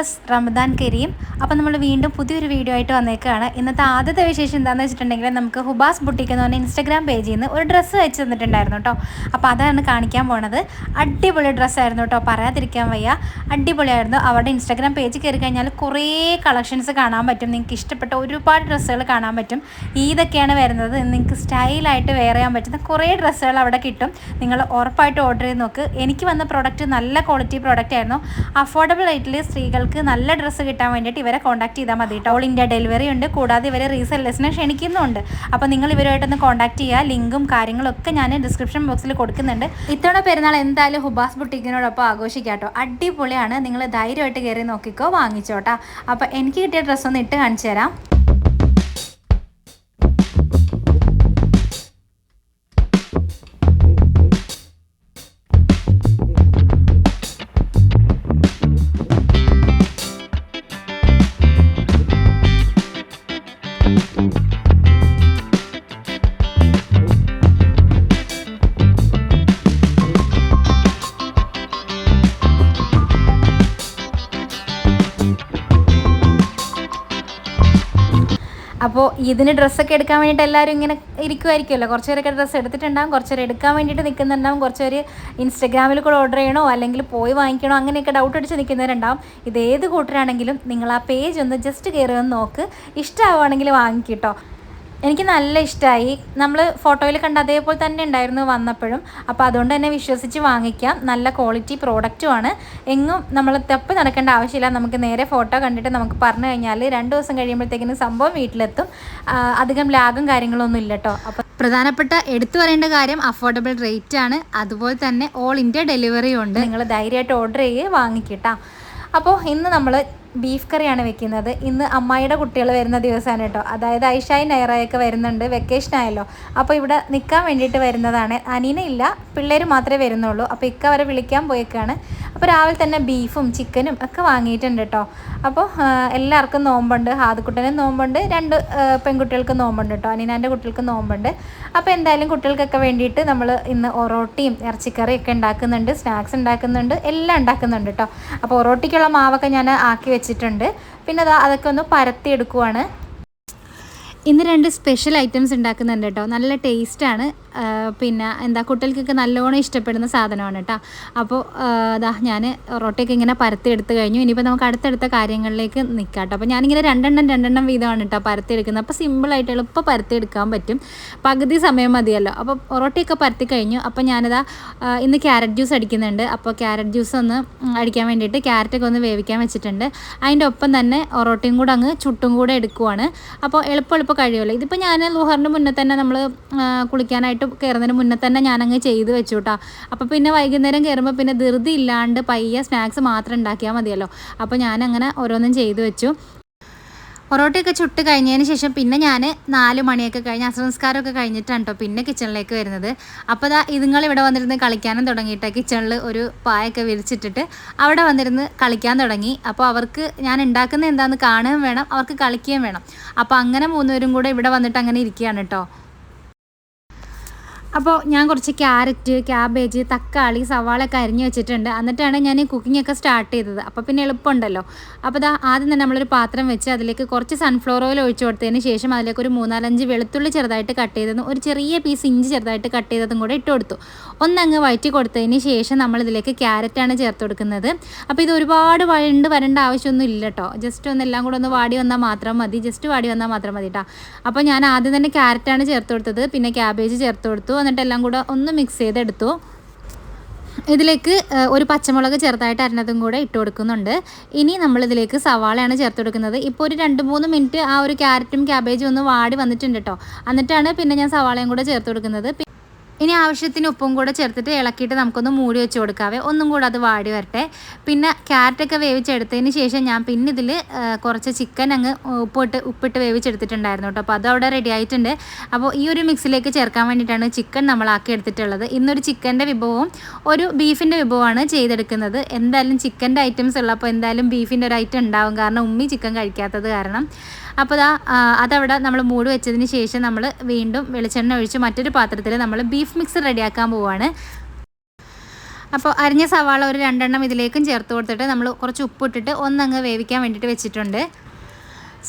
Dears Ramadan Kareem അപ്പോൾ നമ്മൾ വീണ്ടും പുതിയൊരു വീഡിയോ ആയിട്ട് വന്നേക്കാണ്. ഇന്നത്തെ ആദ്യത്തെ വിശേഷം എന്താണെന്ന് വെച്ചിട്ടുണ്ടെങ്കിൽ നമുക്ക് ഹുബാസ് ബുട്ടിക്ക് എന്ന് പറഞ്ഞ ഇൻസ്റ്റാഗ്രാം പേജിൽ നിന്ന് ഒരു ഡ്രസ്സ് വെച്ച് തന്നിട്ടുണ്ടായിരുന്നു കേട്ടോ അപ്പോൾ അതാണ് കാണിക്കാൻ പോണത്. അടിപൊളി ഡ്രസ്സായിരുന്നു കേട്ടോ പറയാതിരിക്കാൻ വയ്യ. അടിപൊളിയായിരുന്നു. അവരുടെ ഇൻസ്റ്റാഗ്രാം പേജ് കയറി കഴിഞ്ഞാൽ കുറേ കളക്ഷൻസ് കാണാൻ പറ്റും. നിങ്ങൾക്ക് ഇഷ്ടപ്പെട്ട ഒരുപാട് ഡ്രസ്സുകൾ കാണാൻ പറ്റും. ഈതൊക്കെയാണ് വരുന്നത്. നിങ്ങൾക്ക് സ്റ്റൈലായിട്ട് വെയർ ചെയ്യാൻ പറ്റുന്ന കുറേ ഡ്രസ്സുകൾ അവിടെ കിട്ടും. നിങ്ങൾ ഉറപ്പായിട്ട് ഓർഡർ ചെയ്ത് നോക്ക്. എനിക്ക് വന്ന പ്രോഡക്റ്റ് നല്ല ക്വാളിറ്റി പ്രോഡക്റ്റ് ആയിരുന്നു. അഫോർഡബിൾ റേറ്റിൽ സ്ത്രീകൾക്ക് നല്ല ഡ്രസ്സ് കിട്ടാൻ വേണ്ടിയിട്ട് ഇവരെ കോൺടാക്ട് ചെയ്താൽ മതി കേട്ടോ ഓൾ ഇന്ത്യ ഡെലിവറി ഉണ്ട്. കൂടാതെ ഇവരെ റീസെല്ലേഴ്സിനെ ക്ഷണിക്കുന്നുണ്ട്. അപ്പോൾ നിങ്ങൾ ഇവരുമായിട്ടൊന്ന് കോൺടാക്ട് ചെയ്യുക ലിങ്കും കാര്യങ്ങളും ഒക്കെ ഞാൻ ഡിസ്ക്രിപ്ഷൻ ബോക്സിൽ കൊടുക്കുന്നുണ്ട്. ഇത്തവണ പെരുന്നാൾ എന്തായാലും ഹുബാസ് ബുട്ടിക്കിനോടൊപ്പം ആഘോഷിക്കാം കേട്ടോ അടിപൊളിയാണ്. നിങ്ങൾ ധൈര്യമായിട്ട് കയറി നോക്കിക്കോ. വാങ്ങിച്ചോട്ടാ. അപ്പോൾ എനിക്ക് കിട്ടിയ ഡ്രസ്സ് ഒന്ന് ഇട്ട് കാണിച്ചു തരാം. അപ്പോൾ ഇതിന് ഡ്രസ്സൊക്കെ എടുക്കാൻ വേണ്ടിയിട്ട് എല്ലാവരും ഇങ്ങനെ ഇരിക്കുമായിരിക്കുമല്ലോ കുറച്ച് പേരൊക്കെ ഡ്രസ്സ് എടുത്തിട്ടുണ്ടാകും കുറച്ച് പേര് എടുക്കാൻ വേണ്ടിയിട്ട് നിൽക്കുന്നുണ്ടാവും കുറച്ച് പേര് ഇൻസ്റ്റഗ്രാമിൽ കൂടെ ഓർഡർ ചെയ്യണോ അല്ലെങ്കിൽ പോയി വാങ്ങിക്കണോ അങ്ങനെയൊക്കെ ഡൗട്ട് അടിച്ച് നിൽക്കുന്നവരുണ്ടാവും. ഇത് ഏത് കൂട്ടരാണെങ്കിലും നിങ്ങൾ ആ പേജ് ഒന്ന് ജസ്റ്റ് കയറി ഒന്ന് നോക്ക്. ഇഷ്ടമാവുകയാണെങ്കിൽ വാങ്ങിക്കിട്ടോ എനിക്ക് നല്ല ഇഷ്ടമായി നമ്മൾ ഫോട്ടോയിൽ കണ്ട അതേപോലെ തന്നെ ഉണ്ടായിരുന്നു വന്നപ്പോഴും. അപ്പോൾ അതുകൊണ്ട് തന്നെ വിശ്വസിച്ച് വാങ്ങിക്കാം. നല്ല ക്വാളിറ്റി പ്രോഡക്റ്റുമാണ് എങ്ങും നമ്മൾ തപ്പി നടക്കേണ്ട ആവശ്യമില്ല. നമുക്ക് നേരെ ഫോട്ടോ കണ്ടിട്ട് നമുക്ക് പറഞ്ഞു കഴിഞ്ഞാൽ രണ്ട് ദിവസം കഴിയുമ്പോഴത്തേക്കിനും സംഭവം വീട്ടിലെത്തും. അധികം ലാഗും കാര്യങ്ങളൊന്നും ഇല്ല കേട്ടോ അപ്പോൾ പ്രധാനപ്പെട്ട എടുത്തു പറയേണ്ട കാര്യം അഫോർഡബിൾ റേറ്റ് ആണ്. അതുപോലെ തന്നെ ഓൾ ഇന്ത്യ ഡെലിവറിയും ഉണ്ട്. നിങ്ങൾ ധൈര്യമായിട്ട് ഓർഡർ ചെയ്യുക വാങ്ങിക്കിട്ടാ അപ്പോൾ ഇന്ന് നമ്മൾ ബീഫ് കറിയാണ് വെക്കുന്നത്. ഇന്ന് അമ്മായിയുടെ കുട്ടികൾ വരുന്ന ദിവസമാണ് കേട്ടോ. അതായത് ഐഷായി നൈറയൊക്കെ വരുന്നുണ്ട്. വെക്കേഷൻ ആയല്ലോ. അപ്പോൾ ഇവിടെ നിൽക്കാൻ വേണ്ടിയിട്ട് വരുന്നതാണ്. അനീന ഇല്ല. പിള്ളേർ മാത്രമേ വരുന്നുള്ളൂ. അപ്പോൾ ഇക്ക അവരെ വിളിക്കാൻ പോയേക്കാണ്. അപ്പോൾ രാവിലെ തന്നെ ബീഫും ചിക്കനും ഒക്കെ വാങ്ങിയിട്ടുണ്ട് കേട്ടോ. അപ്പോൾ എല്ലാവർക്കും നോമ്പുണ്ട്. ഹാദുക്കുട്ടനും നോമ്പുണ്ട്. രണ്ട് പെൺകുട്ടികൾക്കും നോമ്പുണ്ട് കേട്ടോ. അനീനാന്റെ കുട്ടികൾക്ക് നോമ്പുണ്ട്. അപ്പോൾ എന്തായാലും കുട്ടികൾക്കൊക്കെ വേണ്ടിയിട്ട് നമ്മൾ ഇന്ന് ഒറോട്ടിയും ഇറച്ചിക്കറിയൊക്കെ ഉണ്ടാക്കുന്നുണ്ട്. സ്നാക്സ് ഉണ്ടാക്കുന്നുണ്ട്. എല്ലാം ഉണ്ടാക്കുന്നുണ്ട് കേട്ടോ. അപ്പോൾ ഒറോട്ടിക്കുള്ള മാവൊക്കെ ഞാൻ ആക്കി വെച്ചിട്ടുണ്ട്. പിന്നെ അതാ അതൊക്കെ ഒന്ന് പരത്തി എടുക്കുവാണ്. ഇന്ന് രണ്ട് സ്പെഷ്യൽ ഐറ്റംസ് ഉണ്ടാക്കുന്നുണ്ട് കേട്ടോ. നല്ല ടേസ്റ്റാണ് പിന്നെ എന്താ കുട്ടികൾക്കൊക്കെ നല്ലോണം ഇഷ്ടപ്പെടുന്ന സാധനമാണ് കേട്ടോ. അപ്പോൾ അതാ ഞാൻ റൊട്ടയൊക്കെ ഇങ്ങനെ പരത്തി എടുത്ത് കഴിഞ്ഞു. ഇനിയിപ്പോൾ നമുക്ക് അടുത്തടുത്ത കാര്യങ്ങളിലേക്ക് നിൽക്കാം കേട്ടോ. അപ്പോൾ ഞാനിങ്ങനെ രണ്ടെണ്ണം രണ്ടെണ്ണം വീതമാണ് കേട്ടോ പരത്തി എടുക്കുന്നത് അപ്പോൾ സിമ്പിളായിട്ട് എളുപ്പം പരത്തി എടുക്കാൻ പറ്റും. പകുതി സമയം മതിയല്ലോ. അപ്പോൾ റൊട്ടയൊക്കെ പരത്തി കഴിഞ്ഞു. അപ്പോൾ ഞാനിതാ ഇന്ന് ക്യാരറ്റ് ജ്യൂസ് അടിക്കുന്നുണ്ട്. അപ്പോൾ ക്യാരറ്റ് ജ്യൂസ് ഒന്ന് അടിക്കാൻ വേണ്ടിയിട്ട് ക്യാരറ്റൊക്കെ ഒന്ന് വേവിക്കാൻ വെച്ചിട്ടുണ്ട്. അതിന്റെ ഒപ്പം തന്നെ ഒറോട്ടിയും കൂടെ അങ്ങ് ചുട്ടും കൂടെ എടുക്കുവാണ്. അപ്പോൾ എളുപ്പം എളുപ്പം കഴിയുമല്ലോ ഇതിപ്പോൾ ഞാൻ ലുഹറിന്റെ മുന്നേ തന്നെ നമ്മൾ കുളിക്കാനായിട്ട് കയറുന്നതിന് മുന്നേ തന്നെ ഞാനങ്ങ് ചെയ്ത് വെച്ചു കേട്ടോ അപ്പോൾ പിന്നെ വൈകുന്നേരം കയറുമ്പോൾ പിന്നെ ധൃതി ഇല്ലാണ്ട് പയ്യ സ്നാക്സ് മാത്രം ഉണ്ടാക്കിയാൽ മതിയല്ലോ. അപ്പോൾ ഞാനങ്ങനെ ഓരോന്നും ചെയ്ത് വെച്ചു. പൊറോട്ടയൊക്കെ ചുട്ട് കഴിഞ്ഞതിന് ശേഷം പിന്നെ ഞാൻ നാല് മണിയൊക്കെ കഴിഞ്ഞ് അസംസ്കാരമൊക്കെ കഴിഞ്ഞിട്ടാണ് കേട്ടോ പിന്നെ കിച്ചണിലേക്ക് വരുന്നത്. അപ്പോൾ ദാ ഇതുങ്ങൾ ഇവിടെ വന്നിരുന്ന് കളിക്കാനും തുടങ്ങിയിട്ട് കിച്ചണിൽ ഒരു പായൊക്കെ വിരിച്ചിട്ടിട്ട് അവിടെ വന്നിരുന്ന് കളിക്കാൻ തുടങ്ങി. അപ്പോൾ അവർക്ക് ഞാൻ ഉണ്ടാക്കുന്ന എന്താണെന്ന് കാണുകയും വേണം അവർക്ക് കളിക്കുകയും വേണം. അപ്പോൾ അങ്ങനെ മൂന്നുപേരും കൂടെ ഇവിടെ വന്നിട്ട് അങ്ങനെ ഇരിക്കുകയാണ് കേട്ടോ അപ്പോൾ ഞാൻ കുറച്ച് ക്യാരറ്റ് ക്യാബേജ് തക്കാളി സവാള ഒക്കെ അരിഞ്ഞ് വെച്ചിട്ടുണ്ട്. എന്നിട്ടാണ് ഞാൻ കുക്കിംഗ് ഒക്കെ സ്റ്റാർട്ട് ചെയ്തത്. അപ്പോൾ പിന്നെ എളുപ്പമുണ്ടല്ലോ. അപ്പോൾ ദാ ആദ്യം തന്നെ നമ്മളൊരു പാത്രം വെച്ച് അതിലേക്ക് കുറച്ച് സൺഫ്ലവർ ഓയിൽ ഒഴിച്ചു കൊടുത്തതിന് ശേഷം അതിലേക്ക് ഒരു മൂന്നാലഞ്ച് വെളുത്തുള്ളി ചെറുതായിട്ട് കട്ട് ചെയ്തതും ഒരു ചെറിയ പീസ് ഇഞ്ചി ചെറുതായിട്ട് കട്ട് ചെയ്തതും കൂടെ ഇട്ട് കൊടുത്തു. ഒന്നങ്ങ് വഴറ്റി കൊടുത്തതിന് ശേഷം നമ്മൾ ഇതിലേക്ക് ക്യാരറ്റാണ് ചേർത്ത് കൊടുക്കുന്നത്. അപ്പോൾ ഇത് ഒരുപാട് വഴണ്ട് വരേണ്ട ആവശ്യമൊന്നും ഇല്ല കേട്ടോ ജസ്റ്റ് ഒന്ന് എല്ലാം കൂടെ ഒന്ന് വാടി വന്നാൽ മാത്രം മതി. ജസ്റ്റ് വാടി വന്നാൽ മാത്രം മതി കേട്ടോ അപ്പോൾ ഞാൻ ആദ്യം തന്നെ ക്യാരറ്റാണ് ചേർത്ത് കൊടുത്തത്. പിന്നെ ക്യാബേജ് ചേർത്ത് കൊടുത്തു. എന്നിട്ട് എല്ലാം കൂടെ ഒന്ന് മിക്സ് ചെയ്തെടുത്തു. ഇതിലേക്ക് ഒരു പച്ചമുളക് ചെറുതായിട്ട് അരിഞ്ഞതും കൂടെ ഇട്ട് കൊടുക്കുന്നുണ്ട്. ഇനി നമ്മളിതിലേക്ക് സവാളയാണ് ചേർത്ത് കൊടുക്കുന്നത്. ഇപ്പോൾ ഒരു രണ്ട് മൂന്ന് മിനിറ്റ് ആ ഒരു ക്യാരറ്റും ക്യാബേജും ഒന്ന് വാടി വന്നിട്ടുണ്ട് കേട്ടോ എന്നിട്ടാണ് പിന്നെ ഞാൻ സവാളയും കൂടെ ചേർത്ത് കൊടുക്കുന്നത്. ഇനി ആവശ്യത്തിന് ഉപ്പും കൂടെ ചേർത്തിട്ട് ഇളക്കിയിട്ട് നമുക്കൊന്ന് മൂടി വെച്ച് കൊടുക്കാവേ. ഒന്നും കൂടെ അത് വാടി വരട്ടെ. പിന്നെ ക്യാരറ്റൊക്കെ വേവിച്ചെടുത്തതിന് ശേഷം ഞാൻ പിന്നെ ഇതിൽ കുറച്ച് ചിക്കൻ അങ്ങ് ഉപ്പിട്ട് ഉപ്പിട്ട് വേവിച്ചെടുത്തിട്ടുണ്ടായിരുന്നു കേട്ടോ. അപ്പോൾ അതവിടെ റെഡി ആയിട്ടുണ്ട്. അപ്പോൾ ഈ ഒരു മിക്സിലേക്ക് ചേർക്കാൻ വേണ്ടിയിട്ടാണ് ചിക്കൻ നമ്മളാക്കി എടുത്തിട്ടുള്ളത്. ഇന്നൊരു ചിക്കന്റെ വിഭവവും ഒരു ബീഫിന്റെ വിഭവമാണ് ചെയ്തെടുക്കുന്നത്. എന്തായാലും ചിക്കന്റെ ഐറ്റംസ് ഉള്ളപ്പോൾ എന്തായാലും ബീഫിന്റെ ഒരു ഐറ്റം ഉണ്ടാവും. കാരണം ഉമ്മി ചിക്കൻ കഴിക്കാത്തത് കാരണം. അപ്പോൾ ആ, അതവിടെ നമ്മൾ മൂട് വെച്ചതിന് ശേഷം നമ്മൾ വീണ്ടും വെളിച്ചെണ്ണ ഒഴിച്ച് മറ്റൊരു പാത്രത്തിൽ നമ്മൾ ബീഫ് മിക്സ് റെഡിയാക്കാൻ പോവുകയാണ് അപ്പോൾ അരിഞ്ഞ സവാള ഒരു രണ്ടെണ്ണം ഇതിലേക്കും ചേർത്ത് കൊടുത്തിട്ട് നമ്മൾ കുറച്ച് ഉപ്പിട്ടിട്ട് ഒന്നങ്ങ് വേവിക്കാൻ വേണ്ടിയിട്ട് വെച്ചിട്ടുണ്ട്.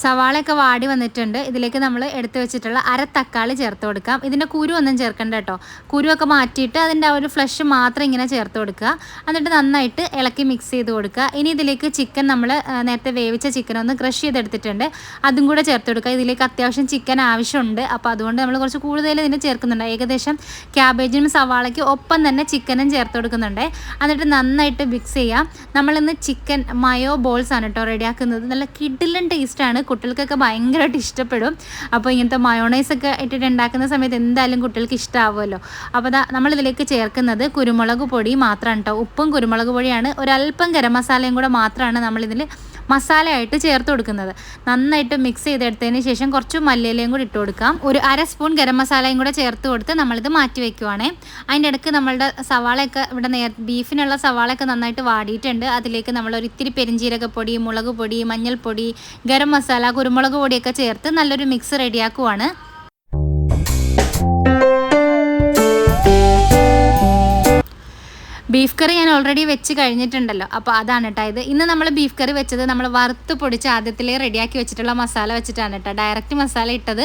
സവാളയൊക്കെ വാടി വന്നിട്ടുണ്ട്. ഇതിലേക്ക് നമ്മൾ എടുത്തു വെച്ചിട്ടുള്ള അര തക്കാളി ചേർത്ത് കൊടുക്കാം. ഇതിന്റെ കുരു ഒന്നും ചേർക്കണ്ട കേട്ടോ. കുരുവൊക്കെ മാറ്റിയിട്ട് അതിന്റെ ആ ഒരു ഫ്ലഷ് മാത്രം ഇങ്ങനെ ചേർത്ത് കൊടുക്കുക. എന്നിട്ട് നന്നായിട്ട് ഇളക്കി മിക്സ് ചെയ്ത് കൊടുക്കുക. ഇനി ഇതിലേക്ക് ചിക്കൻ നമ്മൾ നേരത്തെ വേവിച്ച ചിക്കൻ ഒന്ന് ക്രഷ് ചെയ്തെടുത്തിട്ടുണ്ട്. അതും കൂടെ ചേർത്ത് കൊടുക്കുക. ഇതിലേക്ക് അത്യാവശ്യം ചിക്കൻ ആവശ്യമുണ്ട്. അപ്പോൾ അതുകൊണ്ട് നമ്മൾ കുറച്ച് കൂടുതൽ ഇതിന് ചേർക്കുന്നുണ്ട്. ഏകദേശം ക്യാബേജിനും സവാളയ്ക്കും ഒപ്പം തന്നെ ചിക്കനും ചേർത്ത് കൊടുക്കുന്നുണ്ട്. എന്നിട്ട് നന്നായിട്ട് മിക്സ് ചെയ്യാം. നമ്മളിന്ന് ചിക്കൻ മയോ ബോൾസ് ആണ് കേട്ടോ റെഡിയാക്കുന്നത് നല്ല കിഡിലൻ ടേസ്റ്റാണ് കുട്ടികൾക്കൊക്കെ ഭയങ്കരമായിട്ട് ഇഷ്ടപ്പെടും. അപ്പോൾ ഇങ്ങനത്തെ മയോണൈസ് ഒക്കെ ഇട്ടിട്ട് ഉണ്ടാക്കുന്ന സമയത്ത് എന്തായാലും കുട്ടികൾക്ക് ഇഷ്ടമാവുമല്ലോ അപ്പോൾ നമ്മളിതിലേക്ക് ചേർക്കുന്നത് കുരുമുളക് പൊടി മാത്രമാണ് കേട്ടോ ഉപ്പും കുരുമുളക് പൊടിയാണ്. ഒരല്പം ഗരം മസാലയും കൂടെ മാത്രമാണ് നമ്മളിതിൽ മസാലയായിട്ട് ചേർത്ത് കൊടുക്കുന്നത്. നന്നായിട്ട് മിക്സ് ചെയ്തെടുത്തതിന് ശേഷം കുറച്ച് മല്ലിയിലയും കൂടി ഇട്ട് കൊടുക്കാം. ഒരു അര സ്പൂൺ ഗരം മസാലയും കൂടെ ചേർത്ത് കൊടുത്ത് നമ്മളിത് മാറ്റി വെക്കുവാണേ. അതിന്റെ ഇടയ്ക്ക് നമ്മളുടെ സവാളയൊക്കെ ഇവിടെ നേർ ബീഫിനുള്ള സവാളയൊക്കെ നന്നായിട്ട് വാടിയിട്ടുണ്ട്. അതിലേക്ക് നമ്മൾ ഒരു ഇത്തിരി പെരിഞ്ചീരകപ്പൊടി മുളക് പൊടി മഞ്ഞൾപ്പൊടി ഗരം മസാല കുരുമുളക് പൊടിയൊക്കെ ചേർത്ത് നല്ലൊരു മിക്സ് റെഡിയാക്കുവാണ് ബീഫ് കറി ഞാൻ ഓൾറെഡി വെച്ച് കഴിഞ്ഞിട്ടുണ്ടല്ലോ. അപ്പോൾ അതാണ് കേട്ടോ ഇത്. ഇന്ന് നമ്മൾ ബീഫ് കറി വെച്ചത് നമ്മൾ വറുത്ത് പൊടിച്ച് ആദ്യത്തിലേ റെഡിയാക്കി വെച്ചിട്ടുള്ള മസാല വെച്ചിട്ടാണ് കേട്ടോ ഡയറക്റ്റ് മസാല ഇട്ടത്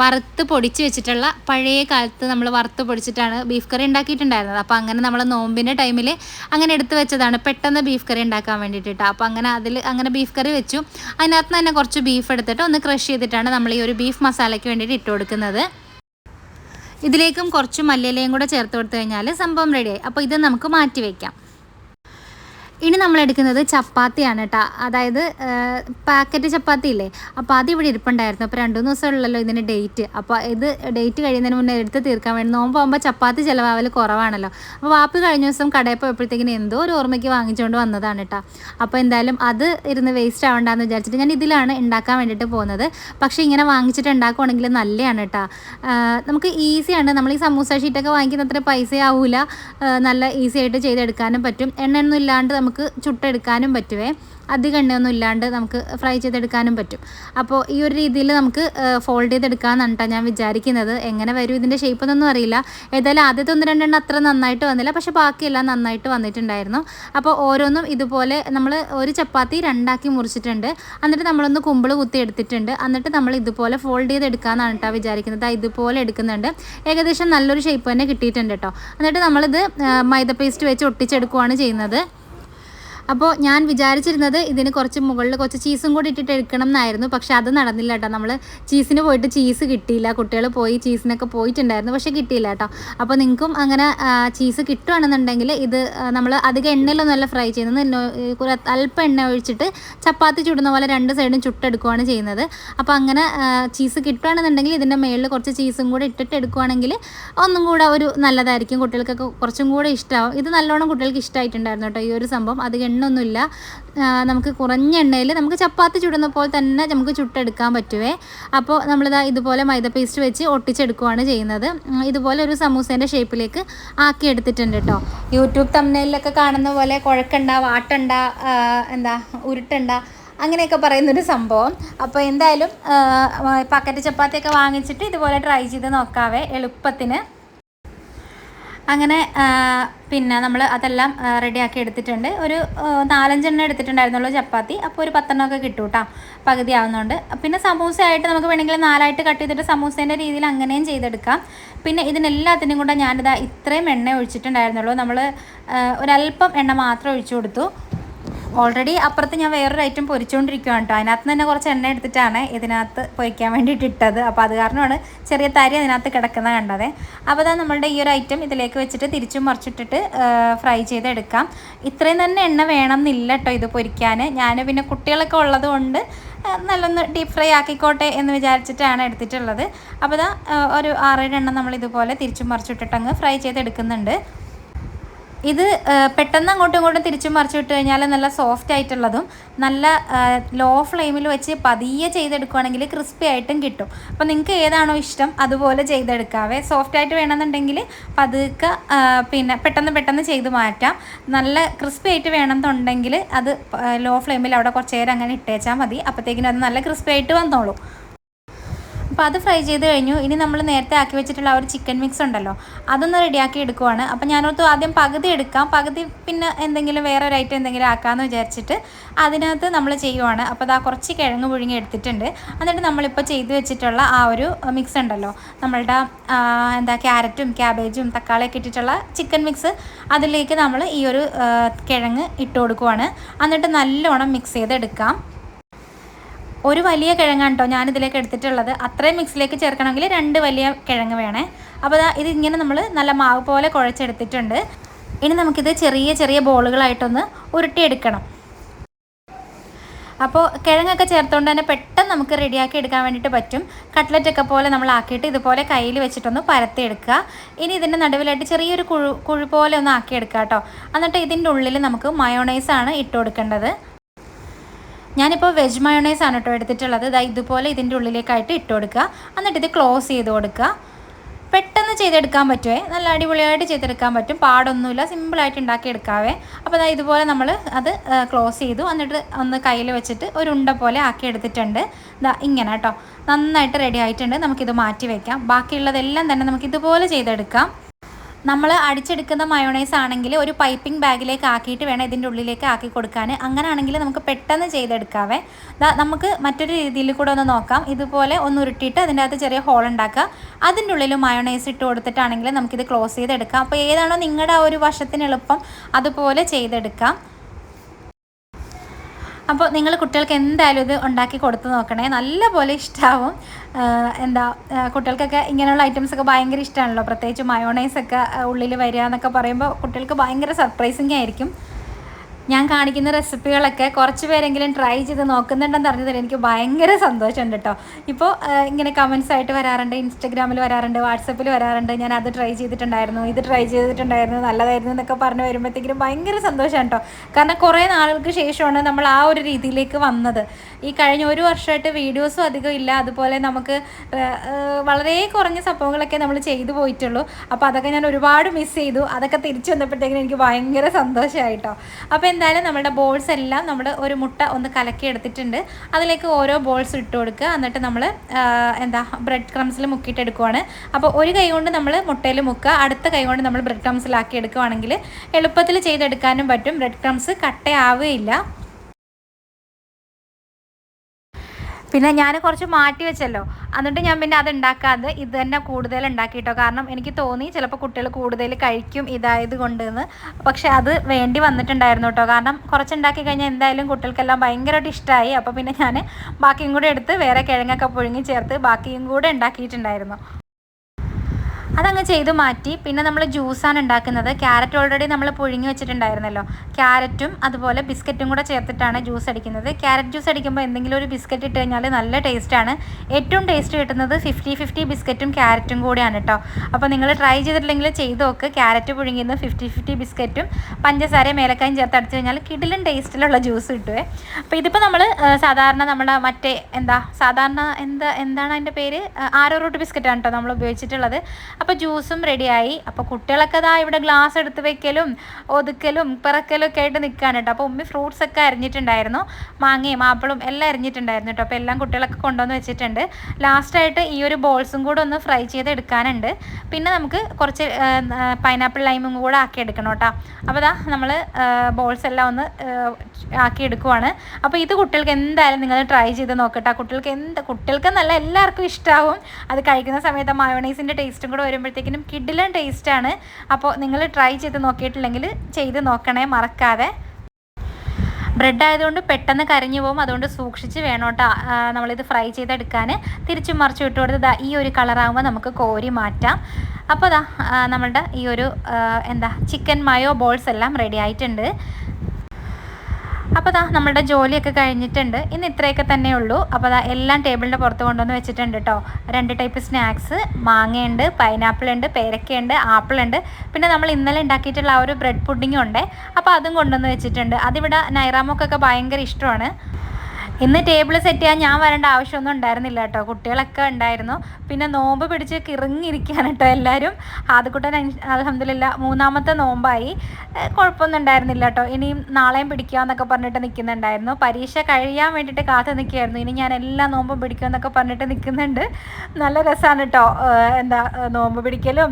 വറുത്ത് പൊടിച്ച് വെച്ചിട്ടുള്ള പഴയ കാലത്ത് നമ്മൾ വറുത്ത് പൊടിച്ചിട്ടാണ് ബീഫ് കറി ഉണ്ടാക്കിയിട്ടുണ്ടായിരുന്നത്. അപ്പോൾ അങ്ങനെ നമ്മൾ നോമ്പിന്റെ ടൈമിൽ അങ്ങനെ എടുത്ത് വെച്ചതാണ് പെട്ടെന്ന് ബീഫ് കറി ഉണ്ടാക്കാൻ വേണ്ടിയിട്ട് അപ്പോൾ അങ്ങനെ അതിൽ അങ്ങനെ ബീഫ് കറി വെച്ചു. അതിനകത്ത് തന്നെ കുറച്ച് ബീഫ് എടുത്തിട്ട് ഒന്ന് ക്രഷ് ചെയ്തിട്ടാണ് നമ്മൾ ഈ ഒരു ബീഫ് മസാലയ്ക്ക് വേണ്ടിയിട്ട് ഇട്ട് കൊടുക്കുന്നത്. ഇതിലേക്കും കുറച്ച് മല്ലിയിലയും കൂടെ ചേർത്ത് കൊടുത്തു കഴിഞ്ഞാൽ സംഭവം റെഡിയായി അപ്പോൾ ഇത് നമുക്ക് മാറ്റി വയ്ക്കാം ഇനി നമ്മൾ എടുക്കുന്നത് ചപ്പാത്തിയാണ് കേട്ടോ അതായത് പാക്കറ്റ് ചപ്പാത്തി ഇല്ലേ? അപ്പോൾ അത് ഇവിടെ ഇരിപ്പുണ്ടായിരുന്നു. അപ്പോൾ രണ്ട് മൂന്ന് ദിവസമുള്ളല്ലോ ഇതിന്റെ ഡേറ്റ് അപ്പോൾ ഇത് ഡേറ്റ് കഴിയുന്നതിന് മുന്നേ എടുത്ത് തീർക്കാൻ വേണ്ടി നോമ്പ് പോകുമ്പോൾ ചപ്പാത്തി ചിലവാവൽ കുറവാണല്ലോ. അപ്പോൾ വാപ്പി കഴിഞ്ഞ ദിവസം കടയിൽ പോയപ്പോഴത്തേക്കിന് എന്തോ ഒരു ഓർമ്മയ്ക്ക് വാങ്ങിച്ചുകൊണ്ട് വന്നതാണ് കേട്ടോ അപ്പോൾ എന്തായാലും അത് ഇരുന്ന് വേസ്റ്റ് ആവണ്ടെന്ന് വിചാരിച്ചിട്ട് ഞാൻ ഇതിലാണ് ഉണ്ടാക്കാൻ വേണ്ടിയിട്ട് പോകുന്നത് പക്ഷേ ഇങ്ങനെ വാങ്ങിച്ചിട്ട് ഉണ്ടാക്കുവാണെങ്കിൽ നല്ലതാണ് കേട്ടോ നമുക്ക് ഈസിയാണ് നമ്മൾ ഈ സമൂസ ഷീറ്റൊക്കെ വാങ്ങിക്കുന്ന അത്ര പൈസ ആവില്ല നല്ല ഈസി ആയിട്ട് ചെയ്തെടുക്കാനും പറ്റും. എണ്ണയൊന്നും ഇല്ലാണ്ട് നമുക്ക് ചുട്ടെടുക്കാനും പറ്റുവേ. അധികം എണ്ണയൊന്നും ഇല്ലാണ്ട് നമുക്ക് ഫ്രൈ ചെയ്തെടുക്കാനും പറ്റും. അപ്പോൾ ഈ ഒരു രീതിയിൽ നമുക്ക് ഫോൾഡ് ചെയ്തെടുക്കാമെന്നാണ് കേട്ടോ ഞാൻ വിചാരിക്കുന്നത്. എങ്ങനെ വരും ഇതിന്റെ ഷേപ്പ് എന്നൊന്നും അറിയില്ല. ഏതായാലും ആദ്യത്തെ ഒന്ന് രണ്ടെണ്ണം അത്ര നന്നായിട്ട് വന്നില്ല. പക്ഷേ ബാക്കിയെല്ലാം നന്നായിട്ട് വന്നിട്ടുണ്ടായിരുന്നു. അപ്പോൾ ഓരോന്നും ഇതുപോലെ നമ്മൾ ഒരു ചപ്പാത്തി രണ്ടാക്കി മുറിച്ചിട്ടുണ്ട്. എന്നിട്ട് നമ്മളൊന്ന് കുമ്പിൾ കുത്തി എടുത്തിട്ടുണ്ട്. എന്നിട്ട് നമ്മൾ ഇതുപോലെ ഫോൾഡ് ചെയ്തെടുക്കാമെന്നാണ് കേട്ടോ വിചാരിക്കുന്നത്. ഇതുപോലെ എടുക്കുന്നുണ്ട്. ഏകദേശം നല്ലൊരു ഷേപ്പ് തന്നെ കിട്ടിയിട്ടുണ്ട് കേട്ടോ എന്നിട്ട് നമ്മളിത് മൈദ പേസ്റ്റ് വെച്ച് ഒട്ടിച്ചെടുക്കുകയാണ് ചെയ്യുന്നത്. അപ്പോൾ ഞാൻ വിചാരിച്ചിരുന്നത് ഇതിന് കുറച്ച് മുകളിൽ കുറച്ച് ചീസും കൂടി ഇട്ടിട്ട് എടുക്കണം എന്നായിരുന്നു. പക്ഷെ അത് നടന്നില്ല കേട്ടോ. നമ്മൾ ചീസിന് പോയിട്ട് ചീസ് കിട്ടിയില്ല. കുട്ടികൾ പോയി ചീസിനൊക്കെ പോയിട്ടുണ്ടായിരുന്നു. പക്ഷെ കിട്ടിയില്ല കേട്ടോ. അപ്പോൾ നിങ്ങൾക്കും അങ്ങനെ ചീസ് കിട്ടുകയാണെന്നുണ്ടെങ്കിൽ ഇത് നമ്മൾ അധികം എണ്ണയിലൊന്നുമല്ല ഫ്രൈ ചെയ്യുന്നത്. അല്പം എണ്ണ ഒഴിച്ചിട്ട് ചപ്പാത്തി ചുടുന്ന പോലെ രണ്ട് സൈഡും ചുട്ടെടുക്കുകയാണ് ചെയ്യുന്നത്. അപ്പോൾ അങ്ങനെ ചീസ് കിട്ടുകയാണെന്നുണ്ടെങ്കിൽ ഇതിന്റെ മേളിൽ കുറച്ച് ചീസും കൂടെ ഇട്ടിട്ട് എടുക്കുകയാണെങ്കിൽ ഒന്നും കൂടെ ഒരു നല്ലതായിരിക്കും. കുട്ടികൾക്കൊക്കെ കുറച്ചും കൂടെ ഇഷ്ടമാവും ഇത് നല്ലോണം കുട്ടികൾക്ക് ഇഷ്ടമായിട്ടുണ്ടായിരുന്നു കേട്ടോ ഈ ഒരു സംഭവം. അധികം എണ്ണൊന്നുമില്ല നമുക്ക് കുറഞ്ഞ എണ്ണയിൽ നമുക്ക് ചപ്പാത്തി ചുടുന്ന പോലെ തന്നെ നമുക്ക് ചുട്ടെടുക്കാൻ പറ്റുവേ. അപ്പോൾ നമ്മളിതാ ഇതുപോലെ മൈദ പേസ്റ്റ് വെച്ച് ഒട്ടിച്ചെടുക്കുകയാണ് ചെയ്യുന്നത്. ഇതുപോലെ ഒരു സമൂസേന്റെ ഷേപ്പിലേക്ക് ആക്കി എടുത്തിട്ടുണ്ട് കേട്ടോ. യൂട്യൂബ് തമ്മനയിലൊക്കെ കാണുന്ന പോലെ കുഴക്കണ്ട വാട്ടണ്ട എന്താ ഉരുട്ടണ്ട അങ്ങനെയൊക്കെ പറയുന്നൊരു സംഭവം. അപ്പോൾ എന്തായാലും പാക്കറ്റ് ചപ്പാത്തിയൊക്കെ വാങ്ങിച്ചിട്ട് ഇതുപോലെ ട്രൈ ചെയ്ത് നോക്കാവേ എളുപ്പത്തിന്. അങ്ങനെ പിന്നെ നമ്മൾ അതെല്ലാം റെഡിയാക്കി എടുത്തിട്ടുണ്ട്. ഒരു നാലഞ്ചെണ്ണം എടുത്തിട്ടുണ്ടായിരുന്നുള്ളൂ ചപ്പാത്തി. അപ്പോൾ ഒരു പത്തെണ്ണമൊക്കെ കിട്ടും കേട്ടോ പകുതി ആവുന്നുണ്ട്. പിന്നെ സമൂസയായിട്ട് നമുക്ക് വേണമെങ്കിൽ നാലായിട്ട് കട്ട് ചെയ്തിട്ട് സമൂസേന്റെ രീതിയിൽ അങ്ങനെയും ചെയ്തെടുക്കാം. പിന്നെ ഇതിനെല്ലാത്തിനും കൂടെ ഞാനിതാ ഇത്രയും എണ്ണ ഒഴിച്ചിട്ടുണ്ടായിരുന്നുള്ളൂ. നമ്മൾ ഒരല്പം എണ്ണ മാത്രം ഒഴിച്ചു കൊടുത്തു. ഓൾറെഡി അപ്പുറത്ത് ഞാൻ വേറൊരു ഐറ്റം പൊരിച്ചുകൊണ്ടിരിക്കുകയാണ് കേട്ടോ അതിനകത്ത് തന്നെ കുറച്ച് എണ്ണ എടുത്തിട്ടാണ് ഇതിനകത്ത് പൊരിക്കാൻ വേണ്ടിയിട്ട് ഇട്ടത്. അപ്പോൾ അത് കാരണമാണ് ചെറിയ തരി അതിനകത്ത് കിടക്കുന്നത് കണ്ടത്. അപ്പോൾ അതാ നമ്മളുടെ ഈ ഒരു ഐറ്റം ഇതിലേക്ക് വെച്ചിട്ട് തിരിച്ചും മറിച്ചിട്ടിട്ട് ഫ്രൈ ചെയ്തെടുക്കാം. ഇത്രയും തന്നെ എണ്ണ വേണം എന്നില്ല കേട്ടോ ഇത് പൊരിക്കാൻ ഞാൻ പിന്നെ കുട്ടികളൊക്കെ ഉള്ളതുകൊണ്ട് നല്ലൊന്ന് ഡീപ്പ് ഫ്രൈ ആക്കിക്കോട്ടെ എന്ന് വിചാരിച്ചിട്ടാണ് എടുത്തിട്ടുള്ളത്. അപ്പോൾ ഇതാ ഒരു ആറേഴ് എണ്ണം നമ്മൾ ഇതുപോലെ തിരിച്ചും മറിച്ചിട്ടിട്ട് അങ്ങ് ഫ്രൈ ചെയ്തെടുക്കുന്നുണ്ട്. ഇത് പെട്ടെന്ന് അങ്ങോട്ടും ഇങ്ങോട്ടും തിരിച്ചും മറിച്ച് വിട്ട് കഴിഞ്ഞാൽ നല്ല സോഫ്റ്റ് ആയിട്ടുള്ളതും നല്ല ലോ ഫ്ലെയിമിൽ വെച്ച് പതിയെ ചെയ്തെടുക്കുകയാണെങ്കിൽ ക്രിസ്പി ആയിട്ടും കിട്ടും. അപ്പോൾ നിങ്ങൾക്ക് ഏതാണോ ഇഷ്ടം അതുപോലെ ചെയ്തെടുക്കാവേ. സോഫ്റ്റ് ആയിട്ട് വേണമെന്നുണ്ടെങ്കിൽ പതുക്കെ പിന്നെ പെട്ടെന്ന് പെട്ടെന്ന് ചെയ്ത് മാറ്റാം. നല്ല ക്രിസ്പി ആയിട്ട് വേണമെന്നുണ്ടെങ്കിൽ അത് ലോ ഫ്ലെയിമിൽ അവിടെ കുറച്ച് നേരം അങ്ങനെ ഇട്ടേച്ചാൽ മതി. അപ്പോഴത്തേക്കിനും അത് നല്ല ക്രിസ്പി ആയിട്ട് വന്നോളൂ. അപ്പോൾ അത് ഫ്രൈ ചെയ്ത് കഴിഞ്ഞു. ഇനി നമ്മൾ നേരത്തെ ആക്കി വെച്ചിട്ടുള്ള ഒരു ചിക്കൻ മിക്സ് ഉണ്ടല്ലോ അതൊന്ന് റെഡിയാക്കി എടുക്കുവാണ്. അപ്പോൾ ഞാനോർത്ത് ആദ്യം പകുതി എടുക്കാം. പകുതി പിന്നെ എന്തെങ്കിലും വേറെ ഒരു ഐറ്റം എന്തെങ്കിലും ആക്കാമെന്ന് വിചാരിച്ചിട്ട് അതിനകത്ത് നമ്മൾ ചെയ്യുവാണ്. അപ്പോൾ അതാ കുറച്ച് കിഴങ്ങ് പുഴുങ്ങി എടുത്തിട്ടുണ്ട്. എന്നിട്ട് നമ്മളിപ്പോൾ ചെയ്ത് വെച്ചിട്ടുള്ള ആ ഒരു മിക്സ് ഉണ്ടല്ലോ. നമ്മളുടെ എന്താ ക്യാരറ്റും ക്യാബേജും തക്കാളിയൊക്കെ ഇട്ടിട്ടുള്ള ചിക്കൻ മിക്സ് അതിലേക്ക് നമ്മൾ ഈ ഒരു കിഴങ്ങ് ഇട്ട് കൊടുക്കുവാണ്. എന്നിട്ട് നല്ലോണം മിക്സ് ചെയ്തെടുക്കാം. ഒരു വലിയ കിഴങ്ങാണ് കേട്ടോ ഞാനിതിലേക്ക് എടുത്തിട്ടുള്ളത്. അത്രയും മിക്സിലേക്ക് ചേർക്കണമെങ്കിൽ രണ്ട് വലിയ കിഴങ്ങ് വേണേ. അപ്പോൾ ഇത് ഇങ്ങനെ നമ്മൾ നല്ല മാവ് പോലെ കുഴച്ചെടുത്തിട്ടുണ്ട്. ഇനി നമുക്കിത് ചെറിയ ചെറിയ ബോളുകളായിട്ടൊന്ന് ഉരുട്ടിയെടുക്കണം. അപ്പോൾ കിഴങ്ങൊക്കെ ചേർത്തുകൊണ്ട് തന്നെ പെട്ടെന്ന് നമുക്ക് റെഡിയാക്കി എടുക്കാൻ വേണ്ടിയിട്ട് പറ്റും. കട്ട്ലറ്റൊക്കെ പോലെ നമ്മൾ ആക്കിയിട്ട് ഇതുപോലെ കയ്യിൽ വെച്ചിട്ടൊന്ന് പരത്തിയെടുക്കുക. ഇനി ഇതിന്റെ നടുവിലായിട്ട് ചെറിയൊരു കുഴു കുഴു പോലെ ഒന്ന് ആക്കിയെടുക്കുക കേട്ടോ എന്നിട്ട് ഇതിന്റെ ഉള്ളിൽ നമുക്ക് മയോണൈസാണ് ഇട്ട് കൊടുക്കേണ്ടത്. ഞാനിപ്പോൾ വെജ് മയോണൈസ് ആണ് കേട്ടോ എടുത്തിട്ടുള്ളത്. ഇതാ ഇതുപോലെ ഇതിന്റെ ഉള്ളിലേക്കായിട്ട് ഇട്ട് കൊടുക്കുക. എന്നിട്ട് ഇത് ക്ലോസ് ചെയ്ത് കൊടുക്കുക. പെട്ടെന്ന് ചെയ്തെടുക്കാൻ പറ്റുമേ നല്ല അടിപൊളിയായിട്ട് ചെയ്തെടുക്കാൻ പറ്റും. പാടൊന്നുമില്ല. സിമ്പിളായിട്ട് ഉണ്ടാക്കിയെടുക്കാവേ. അപ്പോൾ അതാ ഇതുപോലെ നമ്മൾ അത് ക്ലോസ് ചെയ്തു. എന്നിട്ട് ഒന്ന് കയ്യിൽ വെച്ചിട്ട് ഒരു ഉണ്ട പോലെ ആക്കി എടുത്തിട്ടുണ്ട്. ഇതാ ഇങ്ങനെ കേട്ടോ നന്നായിട്ട് റെഡി ആയിട്ടുണ്ട്. നമുക്കിത് മാറ്റി വയ്ക്കാം ബാക്കിയുള്ളതെല്ലാം തന്നെ നമുക്ക് ഇതുപോലെ ചെയ്തെടുക്കാം. നമ്മൾ അടിച്ചെടുക്കുന്ന മയോണൈസ് ആണെങ്കിൽ ഒരു പൈപ്പിംഗ് ബാഗിലേക്ക് ആക്കിയിട്ട് വേണം ഇതിന്റെ ഉള്ളിലേക്ക് ആക്കി കൊടുക്കാൻ അങ്ങനെയാണെങ്കിൽ നമുക്ക് പെട്ടെന്ന് ചെയ്തെടുക്കാവേ. നമുക്ക് മറ്റൊരു രീതിയിൽ കൂടെ ഒന്ന് നോക്കാം. ഇതുപോലെ ഒന്ന് ഉരുട്ടിയിട്ട് അതിന്റെ അകത്ത് ചെറിയ ഹോൾ ഉണ്ടാക്കുക. അതിന്റെ ഉള്ളിൽ മയോണൈസ് ഇട്ട് കൊടുത്തിട്ടാണെങ്കിൽ നമുക്കിത് ക്ലോസ് ചെയ്തെടുക്കാം. അപ്പോൾ ഏതാണോ നിങ്ങളുടെ ആ ഒരു വശത്തിന് എളുപ്പം അതുപോലെ ചെയ്തെടുക്കാം. അപ്പോൾ നിങ്ങൾ കുട്ടികൾക്ക് എന്തായാലും ഇത് ഉണ്ടാക്കി കൊടുത്ത് നോക്കണേ. നല്ലപോലെ ഇഷ്ടമാവും എന്താ കുട്ടികൾക്കൊക്കെ ഇങ്ങനെയുള്ള ഐറ്റംസ് ഒക്കെ ഭയങ്കര ഇഷ്ടമാണല്ലോ പ്രത്യേകിച്ച് മയോണൈസ് ഒക്കെ ഉള്ളിൽ വരിക എന്നൊക്കെ പറയുമ്പോൾ കുട്ടികൾക്ക് ഭയങ്കര സർപ്രൈസിങ് ആയിരിക്കും. ഞാൻ കാണിക്കുന്ന റെസിപ്പികളൊക്കെ കുറച്ച് പേരെങ്കിലും ട്രൈ ചെയ്ത് നോക്കുന്നുണ്ടെന്ന് അറിഞ്ഞതിൽ എനിക്ക് ഭയങ്കര സന്തോഷമുണ്ട് കേട്ടോ. ഇപ്പോൾ ഇങ്ങനെ കമൻസ് ആയിട്ട് വരാറുണ്ട് ഇൻസ്റ്റഗ്രാമിൽ വരാറുണ്ട് വാട്സപ്പിൽ വരാറുണ്ട്. ഞാൻ അത് ട്രൈ ചെയ്തിട്ടുണ്ടായിരുന്നു ഇത് ട്രൈ ചെയ്തിട്ടുണ്ടായിരുന്നു നല്ലതായിരുന്നു എന്നൊക്കെ പറഞ്ഞ് വരുമ്പോഴത്തേക്കും ഭയങ്കര സന്തോഷമാണ് കേട്ടോ. കാരണം കുറേ നാളുകൾക്ക് ശേഷമാണ് നമ്മൾ ആ ഒരു രീതിയിലേക്ക് വന്നത്. ഈ കഴിഞ്ഞ ഒരു വർഷമായിട്ട് വീഡിയോസും അധികം ഇല്ല. അതുപോലെ നമുക്ക് വളരെ കുറഞ്ഞ സംഭവങ്ങളൊക്കെ നമ്മൾ ചെയ്തു പോയിട്ടുള്ളൂ. അപ്പോൾ അതൊക്കെ ഞാൻ ഒരുപാട് മിസ് ചെയ്തു. അതൊക്കെ തിരിച്ചു വന്നപ്പോഴത്തേക്കും എനിക്ക് ഭയങ്കര സന്തോഷമായിട്ടോ അപ്പോൾ എന്തായാലും നമ്മുടെ ബോൾസ് എല്ലാം നമ്മൾ ഒരു മുട്ട ഒന്ന് കലക്കി എടുത്തിട്ടുണ്ട്. അതിലേക്ക് ഓരോ ബോൾസ് ഇട്ട് കൊടുക്കുക. എന്നിട്ട് നമ്മൾ എന്താ ബ്രെഡ് ക്രംസിൽ മുക്കിയിട്ട് എടുക്കുവാണ്. അപ്പോൾ ഒരു കൈ കൊണ്ട് നമ്മൾ മുട്ടയിൽ മുക്കുക. അടുത്ത കൈ കൊണ്ട് നമ്മൾ ബ്രെഡ് ക്രംസിലാക്കി എടുക്കുവാണെങ്കിൽ എളുപ്പത്തിൽ ചെയ്തെടുക്കാനും പറ്റും. ബ്രെഡ് ക്രംസ് കട്ടയാവുകയില്ല. പിന്നെ ഞാൻ കുറച്ച് മാറ്റി വെച്ചല്ലോ. എന്നിട്ട് ഞാൻ പിന്നെ അത് ഉണ്ടാക്കാതെ ഇത് തന്നെ കൂടുതൽ ഉണ്ടാക്കിയിട്ടോ. കാരണം എനിക്ക് തോന്നി ചിലപ്പോൾ കുട്ടികൾ കൂടുതൽ കഴിക്കും ഇതായത് കൊണ്ടെന്ന്. പക്ഷേ അത് വേണ്ടി വന്നിട്ടുണ്ടായിരുന്നു കേട്ടോ. കാരണം കുറച്ചുണ്ടാക്കി കഴിഞ്ഞാൽ എന്തായാലും കുട്ടികൾക്കെല്ലാം ഭയങ്കരമായിട്ട് ഇഷ്ടമായി. അപ്പോൾ പിന്നെ ഞാൻ ബാക്കിയും കൂടെ എടുത്ത് വേറെ കിഴങ്ങൊക്കെ പുഴുങ്ങി ചേർത്ത് ബാക്കിയും കൂടെ ഉണ്ടാക്കിയിട്ടുണ്ടായിരുന്നു. അതങ്ങ് ചെയ്ത് മാറ്റി. പിന്നെ നമ്മൾ ജ്യൂസാണ് ഉണ്ടാക്കുന്നത്. ക്യാരറ്റ് ഓൾറെഡി നമ്മൾ പുഴുങ്ങി വെച്ചിട്ടുണ്ടായിരുന്നല്ലോ. ക്യാരറ്റും അതുപോലെ ബിസ്ക്കറ്റും കൂടെ ചേർത്തിട്ടാണ് ജ്യൂസ് അടിക്കുന്നത്. ക്യാരറ്റ് ജ്യൂസ് അടിക്കുമ്പോൾ എന്തെങ്കിലും ഒരു ബിസ്ക്കറ്റ് ഇട്ട് കഴിഞ്ഞാൽ നല്ല ടേസ്റ്റാണ് ഏറ്റവും ടേസ്റ്റ് കിട്ടുന്നത് ഫിഫ്റ്റി ഫിഫ്റ്റി ബിസ്ക്കറ്റും ക്യാരറ്റും കൂടിയാണ് കേട്ടോ അപ്പോൾ നിങ്ങൾ ട്രൈ ചെയ്തിട്ടില്ലെങ്കിൽ ചെയ്ത് നോക്ക്. ക്യാരറ്റ് പുഴുങ്ങിയത് ഫിഫ്റ്റി ഫിഫ്റ്റി ബിസ്ക്കറ്റും പഞ്ചസാരയും മേലക്കായും ചേർത്ത് അടിച്ചു കഴിഞ്ഞാൽ കിടിലും ടേസ്റ്റിലുള്ള ജ്യൂസ് കിട്ടുവേ. അപ്പോൾ ഇതിപ്പോൾ നമ്മൾ സാധാരണ നമ്മുടെ മറ്റേ എന്താ സാധാരണ എന്താ എന്താണ് അതിന്റെ പേര്? ആരോ റൂട്ട് ബിസ്ക്കറ്റാണ് കേട്ടോ നമ്മൾ ഉപയോഗിച്ചിട്ടുള്ളത്. ജ്യൂസും റെഡിയായി അപ്പോൾ കുട്ടികളൊക്കെ അതാ ഇവിടെ ഗ്ലാസ് എടുത്ത് വെക്കലും ഒതുക്കലും പിറക്കലും ഒക്കെ ആയിട്ട് നിൽക്കാൻ കേട്ടോ. അപ്പോൾ ഉമ്മി ഫ്രൂട്ട്സ് ഒക്കെ അരിഞ്ഞിട്ടുണ്ടായിരുന്നു. മാങ്ങയും ആപ്പിളും എല്ലാം അരിഞ്ഞിട്ടുണ്ടായിരുന്നു കേട്ടോ. അപ്പോൾ എല്ലാം കുട്ടികളൊക്കെ കൊണ്ടുവന്ന് വെച്ചിട്ടുണ്ട്. ലാസ്റ്റായിട്ട് ഈ ഒരു ബോൾസും കൂടെ ഒന്ന് ഫ്രൈ ചെയ്ത് എടുക്കാനുണ്ട്. പിന്നെ നമുക്ക് കുറച്ച് പൈനാപ്പിൾ ലൈമും കൂടെ ആക്കി എടുക്കണം കേട്ടോ. അപ്പോൾ അതാ നമ്മൾ ബോൾസ് എല്ലാം ഒന്ന് ആക്കി എടുക്കുവാണ്. അപ്പോൾ ഇത് കുട്ടികൾക്ക് എന്തായാലും നിങ്ങൾ ട്രൈ ചെയ്ത് നോക്കട്ടെ കുട്ടികൾക്ക് എന്ത് കുട്ടികൾക്ക് നല്ല എല്ലാവർക്കും ഇഷ്ടമാവും അത് കഴിക്കുന്ന സമയത്ത് മയോണൈസിന്റെ ടേസ്റ്റും കൂടെ വരുമ്പോഴത്തേക്കിനും കിഡിലൻ ടേസ്റ്റാണ് അപ്പോൾ നിങ്ങൾ ട്രൈ ചെയ്ത് നോക്കിയിട്ടില്ലെങ്കിൽ ചെയ്ത് നോക്കണേ മറക്കാതെ. ബ്രെഡ് ആയതുകൊണ്ട് പെട്ടെന്ന് കരിഞ്ഞു പോകും അതുകൊണ്ട് സൂക്ഷിച്ച് വേണം കേട്ടോ നമ്മളിത് ഫ്രൈ ചെയ്തെടുക്കാൻ തിരിച്ചും മറിച്ചു വിട്ട് കൊടുത്ത് ഈ ഒരു കളറാകുമ്പോൾ നമുക്ക് കോരി മാറ്റാം. അപ്പോൾ ദാ നമ്മളുടെ ഈ ഒരു എന്താ ചിക്കൻ മയോ ബോൾസ് എല്ലാം റെഡി ആയിട്ടുണ്ട്. അപ്പോൾ ദാ നമ്മളുടെ ജോലിയൊക്കെ കഴിഞ്ഞിട്ടുണ്ട്. ഇന്ന് ഇത്രയൊക്കെ തന്നെ ഉള്ളൂ. അപ്പോൾ ദാ എല്ലാം ടേബിളിന്റെ പുറത്ത് കൊണ്ടുവന്ന് വെച്ചിട്ടുണ്ട് കേട്ടോ രണ്ട് ടൈപ്പ് സ്നാക്സ് മാങ്ങയുണ്ട് പൈനാപ്പിൾ ഉണ്ട് പേരക്കയുണ്ട് ആപ്പിൾ ഉണ്ട് പിന്നെ നമ്മൾ ഇന്നലെ ഉണ്ടാക്കിയിട്ടുള്ള ആ ഒരു ബ്രെഡ് പുഡിങ്ങും ഉണ്ട്. അപ്പോൾ അതും കൊണ്ടുവന്ന് വെച്ചിട്ടുണ്ട്. അതിവിടെ നൈറാമോക്കൊക്കെ ഭയങ്കര ഇഷ്ടമാണ്. ഇന്ന് ടേബിൾ സെറ്റ് ചെയ്യാൻ ഞാൻ വരേണ്ട ആവശ്യമൊന്നും ഉണ്ടായിരുന്നില്ല കേട്ടോ. കുട്ടികളൊക്കെ ഉണ്ടായിരുന്നു. പിന്നെ നോമ്പ് പിടിച്ച് കിറങ്ങിയിരിക്കുകയാണ് കേട്ടോ എല്ലാവരും ആദ്യക്കുട്ടൻ അലഹമില്ല മൂന്നാമത്തെ നോമ്പായി. കുഴപ്പമൊന്നും ഉണ്ടായിരുന്നില്ല കേട്ടോ. ഇനിയും നാളെയും പിടിക്കാമെന്നൊക്കെ പറഞ്ഞിട്ട് നിൽക്കുന്നുണ്ടായിരുന്നു. പരീക്ഷ കഴിയാൻ വേണ്ടിയിട്ട് കാത്തു നിൽക്കുകയായിരുന്നു. ഇനി ഞാൻ എല്ലാ നോമ്പും പിടിക്കുമെന്നൊക്കെ പറഞ്ഞിട്ട് നിൽക്കുന്നുണ്ട്. നല്ല രസമാണ് കേട്ടോ. എന്താ നോമ്പ് പിടിക്കലും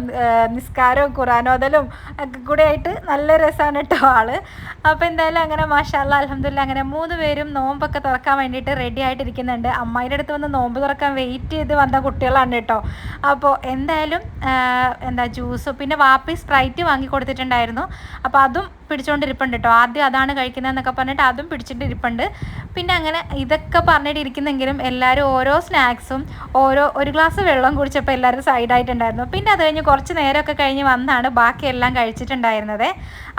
നിസ്കാരവും ഖുറാനോദലും ഒക്കെ കൂടെ ആയിട്ട് നല്ല രസമാണ് കേട്ടോ ആൾ. അപ്പോൾ എന്തായാലും അങ്ങനെ മാഷാല്ല അലഹമില്ല അങ്ങനെ മൂന്ന് പേരും നോമ്പൊക്കെ തുറക്കാൻ വേണ്ടിയിട്ട് റെഡി ആയിട്ടിരിക്കുന്നുണ്ട്. അമ്മായിന്റെ അടുത്ത് വന്ന് നോമ്പ് തുറക്കാൻ വെയിറ്റ് ചെയ്ത് വന്ന കുട്ടികളാണ് കേട്ടോ. അപ്പോൾ എന്തായാലും എന്താ ജ്യൂസ് പിന്നെ വാപ്പി സ്പ്രൈറ്റ് വാങ്ങി കൊടുത്തിട്ടുണ്ടായിരുന്നു. അപ്പോൾ അതും പിടിച്ചുകൊണ്ടിരിപ്പുണ്ട് കേട്ടോ. ആദ്യം അതാണ് കഴിക്കുന്നതെന്നൊക്കെ പറഞ്ഞിട്ട് അതും പിടിച്ചിട്ടിരിപ്പുണ്ട്. പിന്നെ അങ്ങനെ ഇതൊക്കെ പറഞ്ഞിട്ട് ഇരിക്കുന്നെങ്കിലും എല്ലാവരും ഓരോ സ്നാക്സും ഓരോ ഒരു ഗ്ലാസ് വെള്ളം കുടിച്ചപ്പോൾ എല്ലാവരും സൈഡായിട്ടുണ്ടായിരുന്നു. പിന്നെ അത് കഴിഞ്ഞ് കുറച്ച് നേരമൊക്കെ കഴിഞ്ഞ് വന്നാണ് ബാക്കിയെല്ലാം കഴിച്ചിട്ടുണ്ടായിരുന്നത്.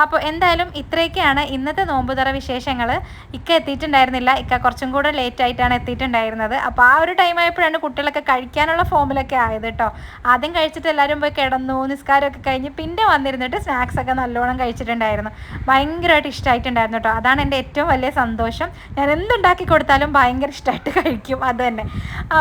അപ്പോൾ എന്തായാലും ഇത്രയൊക്കെയാണ് ഇന്നത്തെ നോമ്പുതറ വിശേഷങ്ങൾ ഇക്ക എത്തിയിട്ടുണ്ടായിരുന്നില്ല. ഇക്ക കുറച്ചും കൂടെ ലേറ്റ് ആയിട്ടാണ് എത്തിയിട്ടുണ്ടായിരുന്നത്. അപ്പോൾ ആ ഒരു ടൈം ആയപ്പോഴാണ് കുട്ടികളൊക്കെ കഴിക്കാനുള്ള ഫോമിലൊക്കെ ആയത് കേട്ടോ. ആദ്യം കഴിച്ചിട്ട് എല്ലാവരും പോയി കിടന്നു നിസ്കാരമൊക്കെ കഴിഞ്ഞ് പിന്നെ വന്നിരുന്നിട്ട് സ്നാക്സ് ഒക്കെ നല്ലോണം കഴിച്ചിട്ടുണ്ടായിരുന്നു. ഭയങ്കരമായിട്ട് ഇഷ്ടമായിട്ടുണ്ടായിരുന്നു കേട്ടോ. അതാണ് എന്റെ ഏറ്റവും വലിയ സന്തോഷം. ഞാൻ എന്തുണ്ടാക്കി കൊടുത്താലും ഭയങ്കര ഇഷ്ടമായിട്ട് കഴിക്കും. അത് തന്നെ.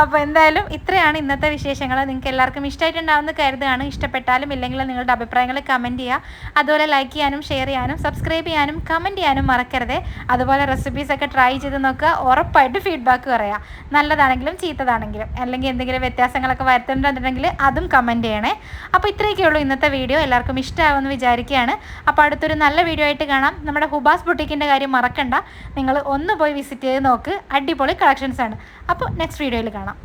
അപ്പോൾ എന്തായാലും ഇത്രയാണ് ഇന്നത്തെ വിശേഷങ്ങൾ. നിങ്ങൾക്ക് എല്ലാവർക്കും ഇഷ്ടമായിട്ടുണ്ടാവുമെന്ന് കരുതുകയാണ്. ഇഷ്ടപ്പെട്ടാലും ഇല്ലെങ്കിൽ നിങ്ങളുടെ അഭിപ്രായങ്ങൾ കമന്റ് ചെയ്യുക. അതുപോലെ ലൈക്ക് ചെയ്യാനും ഷെയർ ചെയ്യാനും സബ്സ്ക്രൈബ് ചെയ്യാനും കമന്റ് ചെയ്യാനും മറക്കരുത്. അതുപോലെ റെസിപ്പീസ് ഒക്കെ ട്രൈ ചെയ്ത് നോക്കുക. ഉറപ്പായിട്ട് ഫീഡ്ബാക്ക് പറയാം നല്ലതാണെങ്കിലും ചീത്തതാണെങ്കിലും. അല്ലെങ്കിൽ എന്തെങ്കിലും വ്യത്യാസങ്ങളൊക്കെ വരുത്തേണ്ടതുണ്ടെങ്കിൽ അതും കമന്റ് ചെയ്യണേ. അപ്പോൾ ഇത്രയൊക്കെയുള്ളൂ ഇന്നത്തെ വീഡിയോ. എല്ലാവർക്കും ഇഷ്ടമാവുമെന്ന് വിചാരിക്കുകയാണ്. അപ്പോൾ അടുത്തൊരു നല്ല വീഡിയോ ആയിട്ട് കാണാം. നമ്മുടെ ഹുബാസ് ബുട്ടിക്കിന്റെ കാര്യം മറക്കണ്ട. നിങ്ങൾ ഒന്ന് പോയി വിസിറ്റ് ചെയ്ത് നോക്ക്. അടിപൊളി കളക്ഷൻസ് ആണ്. അപ്പോൾ നെക്സ്റ്റ് വീഡിയോയിൽ കാണാം.